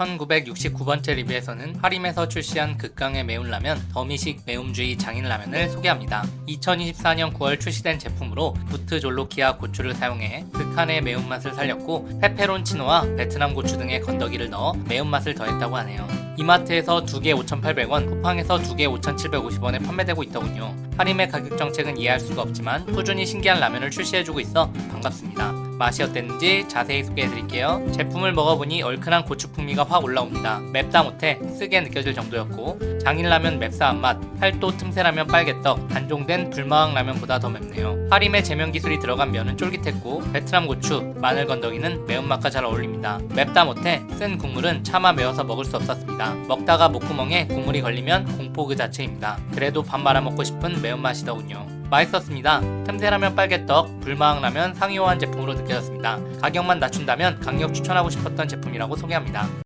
1969번째 리뷰에서는 하림에서 출시한 극강의 매운 라면 더미식 매움주의 장인 라면을 소개합니다. 2024년 9월 출시된 제품으로 부트 졸로키아 고추를 사용해 극한의 매운맛을 살렸고 페페론 치노와 베트남 고추 등의 건더기를 넣어 매운맛을 더했다고 하네요. 이마트에서 2개 5,800원, 쿠팡에서 2개 5,750원에 판매되고 있더군요. 하림의 가격 정책은 이해할 수가 없지만 꾸준히 신기한 라면을 출시해주고 있어 반갑습니다. 맛이 어땠는지 자세히 소개해드릴게요. 제품을 먹어보니 얼큰한 고추 풍미가 확 올라옵니다. 맵다 못해 쓰게 느껴질 정도였고 장인라면 맵싸한 맛, 팔도 틈새라면 빨개떡, 단종된 불마왕 라면보다 더 맵네요. 하림의 제면 기술이 들어간 면은 쫄깃했고 베트남 고추, 마늘 건더기는 매운맛과 잘 어울립니다. 맵다 못해 쓴 국물은 차마 매워서 먹을 수 없었습니다. 먹다가 목구멍에 국물이 걸리면 공포 그 자체입니다. 그래도 밥 말아 먹고 싶은 매 운맛이더군요. 맛있었습니다. 틈새라면 빨개떡, 불마왕라면 상이호한 제품으로 느껴졌습니다. 가격만 낮춘다면 강력 추천하고 싶었던 제품이라고 소개합니다.